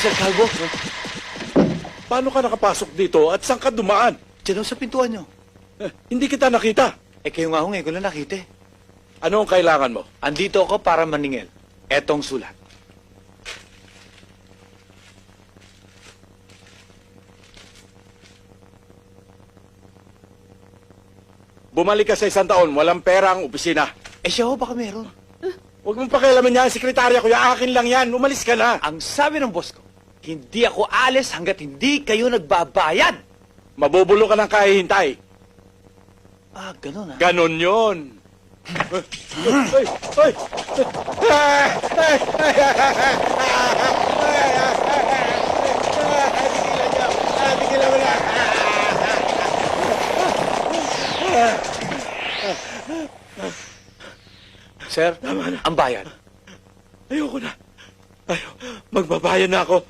Mr. Calvo. Paano ka nakapasok dito at saan ka dumaan? Diyan sa pintuan nyo. Eh, hindi kita nakita. Eh kayo nga ho ngayon ko lang nakita eh. Ano ang kailangan mo? Andito ako para maningil. Etong sulat. Bumalik ka sa isang taon, walang pera ang opisina. Eh siya ho baka meron. Huwag mong pakialaman yan, sekretarya ko, yung akin lang yan. Umalis ka na. Ang sabi ng boss ko, hindi ako alis hanggat hindi kayo nagbabayad. Mabubulo ka ng kahihintay. Ah, ganun ah. Ganon yun. Ay, ay, Sir, ang bayad. Ayoko na. Ayo, magbabayad na ako.